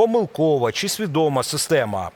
помилкова чи свідома система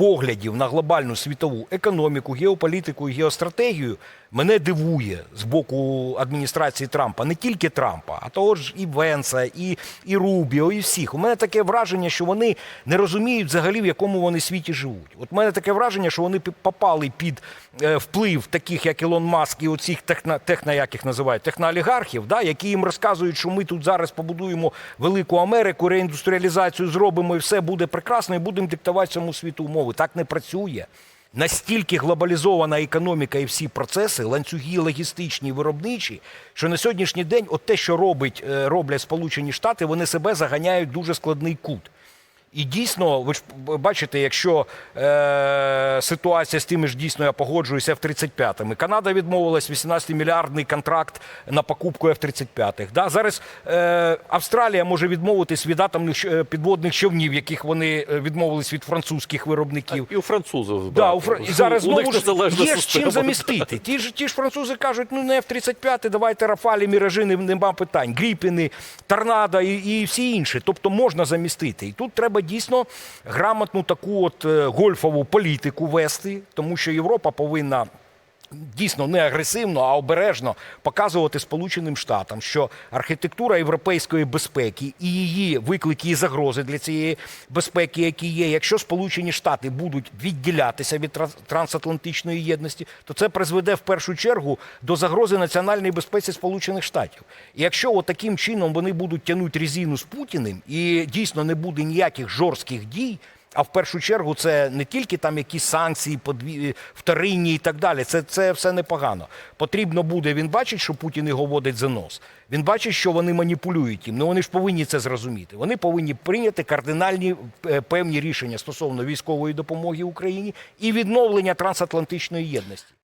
поглядів на глобальну світову економіку, геополітику і геостратегію мене дивує з боку адміністрації Трампа, не тільки Трампа, а того ж і Венса, і, і Рубіо, і всіх. У мене таке враження, що вони не розуміють взагалі, в якому вони світі живуть. От у мене таке враження, що вони попали під е, вплив таких, як Ілон Маск і оцих техно, техно як їх називають, техноолігархів, да, які їм розказують, що ми тут зараз побудуємо велику Америку, реіндустріалізацію зробимо і все буде прекрасно, і будемо диктувати цьому світу умови. Так не працює. Настільки глобалізована економіка і всі процеси, ланцюги логістичні, виробничі, що на сьогоднішній день от те, що робить, е, роблять Сполучені Штати, вони себе заганяють в дуже складний кут. І дійсно, ви ж бачите, якщо е, ситуація з тими ж дійсно я погоджуюся F-35, Канада відмовилась 18-мільярдний контракт на покупку F-35. Да? Зараз е, Австралія може відмовитись від атомних е, підводних човнів, яких вони е, відмовились від французьких виробників. І у французів. Да, у Фра... і зараз у знову ж є з чим замістити. Ті ж, ті ж французи кажуть, ну не F-35, давайте Рафалі, Міражі, нема питань. Гріпіни, Торнадо і, і всі інші. Тобто можна замістити. І тут треба дійсно грамотну таку от е, гольфову політику вести, тому що Європа повинна дійсно не агресивно, а обережно показувати Сполученим Штатам, що архітектура європейської безпеки і її виклики і загрози для цієї безпеки, які є, якщо Сполучені Штати будуть відділятися від транс- трансатлантичної єдності, то це призведе в першу чергу до загрози національної безпеці Сполучених Штатів. І якщо от таким чином вони будуть тягнути резину з Путіним і дійсно не буде ніяких жорстких дій. А в першу чергу це не тільки там якісь санкції, подві... вторинні і так далі. Це, це все непогано. Потрібно буде. Він бачить, що Путін його водить за нос. Він бачить, що вони маніпулюють їм. Ну вони ж повинні це зрозуміти. Вони повинні прийняти кардинальні е, певні рішення стосовно військової допомоги Україні і відновлення трансатлантичної єдності.